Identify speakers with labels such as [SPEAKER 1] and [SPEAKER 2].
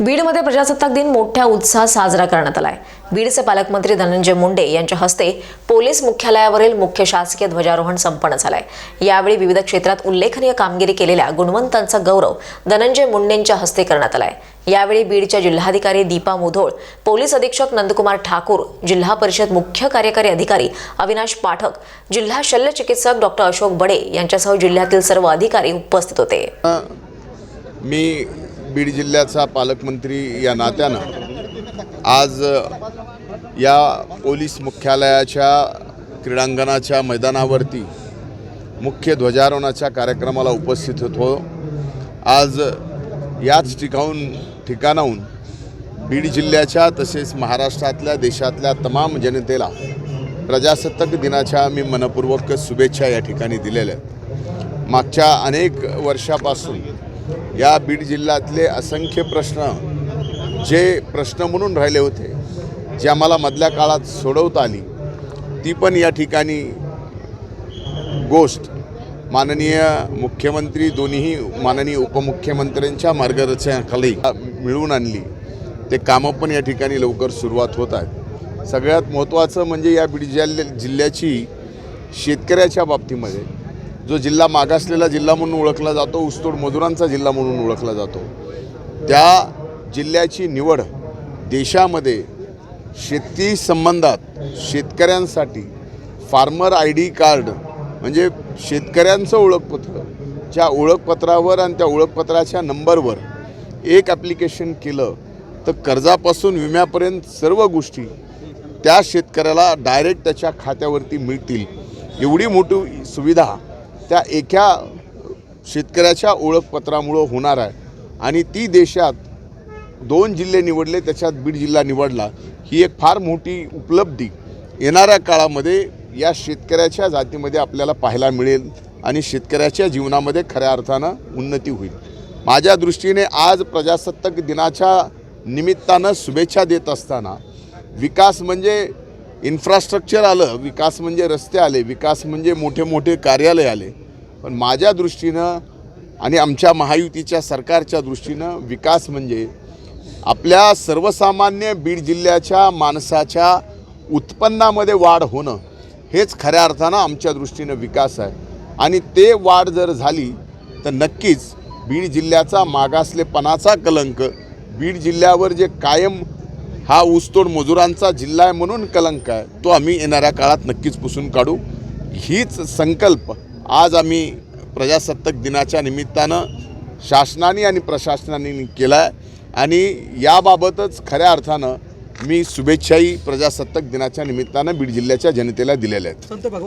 [SPEAKER 1] बीडमध्ये प्रजासत्ताक दिन मोठ्या उत्साहात साजरा करण्यात आलाय. बीडचे पालकमंत्री धनंजय मुंडे यांच्या हस्ते पोलीस मुख्यालयावरील मुख्य शासकीय ध्वजारोहण संपन्न झालंय. यावेळी विविध क्षेत्रात उल्लेखनीय कामगिरी केलेल्या गुणवंतांचा गौरव धनंजय मुंडेंच्या हस्ते करण्यात आलाय. यावेळी बीडच्या जिल्हाधिकारी दीपा मुधोळ पोलीस अधीक्षक नंदकुमार ठाकूर जिल्हा परिषद मुख्य कार्यकारी अधिकारी अविनाश पाठक जिल्हा शल्य चिकित्सक डॉक्टर अशोक बडे यांच्यासह जिल्ह्यातील सर्व अधिकारी उपस्थित होते.
[SPEAKER 2] मी बीड जिल्ह्याचा पालकमंत्री या नात्यानं आज या पोलीस मुख्यालयाच्या क्रीडांगणाच्या मैदानावरती मुख्य ध्वजारोहणाच्या कार्यक्रमाला उपस्थित होतो. आज याच ठिकाऊन ठिकाणाहून बीड जिल्ह्याच्या तसेच महाराष्ट्रातल्या देशातल्या तमाम जनतेला प्रजासत्ताक दिनाच्या मी मनपूर्वक शुभेच्छा या ठिकाणी दिलेल्या आहेत. मागच्या अनेक वर्षापासून या बीड जिल्ह्यातले असंख्य प्रश्न जे प्रश्न म्हणून राहिले होते जे आम्हाला मधल्या काळात सोडवता आली ती पण या ठिकाणी गोष्ट. माननीय मुख्यमंत्री दोन्हीही माननीय उपमुख्यमंत्र्यांच्या मार्गदर्शनाखाली मिळवून आणली. ते कामं पण या ठिकाणी लवकर सुरुवात होत आहेत. सगळ्यात महत्त्वाचं म्हणजे या बीड जिल्ह्याची शेतकऱ्याच्या बाबतीमध्ये जो जिल्हा मागासलेला जिल्हा म्हणून ओळखला जातो ऊसतोड मजुरांचा जिल्हा म्हणून ओळखला जातो. त्या जिल्ह्याची निवड देशामध्ये शेती संबंधात शेतकऱ्यांसाठी फार्मर आय डी कार्ड म्हणजे शेतकऱ्यांचं ओळखपत्र ज्या ओळखपत्रावर आणि त्या ओळखपत्राच्या नंबरवर एक ॲप्लिकेशन केलं तर कर्जापासून विम्यापर्यंत सर्व गोष्टी त्या शेतकऱ्याला डायरेक्ट त्याच्या खात्यावरती मिळतील. एवढी मोठी सुविधा त्या एका शेतकऱ्याच्या ओळखपत्रामुळं होणार आहे. आणि ती देशात दोन जिल्हे निवडले त्याच्यात बीड जिल्हा निवडला. ही एक फार मोठी उपलब्धी येणाऱ्या काळामध्ये या शेतकऱ्याच्या जातीमध्ये आपल्याला पाहायला मिळेल आणि शेतकऱ्याच्या जीवनामध्ये खऱ्या अर्थानं उन्नती होईल. माझ्या दृष्टीने आज प्रजासत्ताक दिनाच्या निमित्तानं शुभेच्छा देत असताना विकास म्हणजे इन्फ्रास्ट्रक्चर आलं विकास म्हणजे रस्ते आले विकास म्हणजे मोठे मोठे कार्यालय आले पण माझ्या दृष्टीनं आणि आमच्या महायुतीच्या सरकारच्या दृष्टीनं विकास म्हणजे आपल्या सर्वसामान्य बीड जिल्ह्याच्या माणसाच्या उत्पन्नामध्ये वाढ होणं हेच खऱ्या अर्थानं आमच्या दृष्टीनं विकास आहे. आणि ते वाढ जर झाली तर नक्कीच बीड जिल्ह्याचा मागासलेपणाचा कलंक बीड जिल्ह्यावर जे कायम हा ऊसतोड मजुरांचा जिल्हा आहे म्हणून कलंक आहे तो आम्ही येणाऱ्या काळात नक्कीच पुसून काढू. हीच संकल्प आज आम्ही प्रजासत्ताक दिनाच्या निमित्तानं शासनाने आणि प्रशासनाने केला आहे आणि याबाबतच खऱ्या अर्थानं मी शुभेच्छाही प्रजासत्ताक दिनाच्या निमित्तानं बीड जिल्ह्याच्या जनतेला दिलेल्या आहेत.
[SPEAKER 3] संत भगवान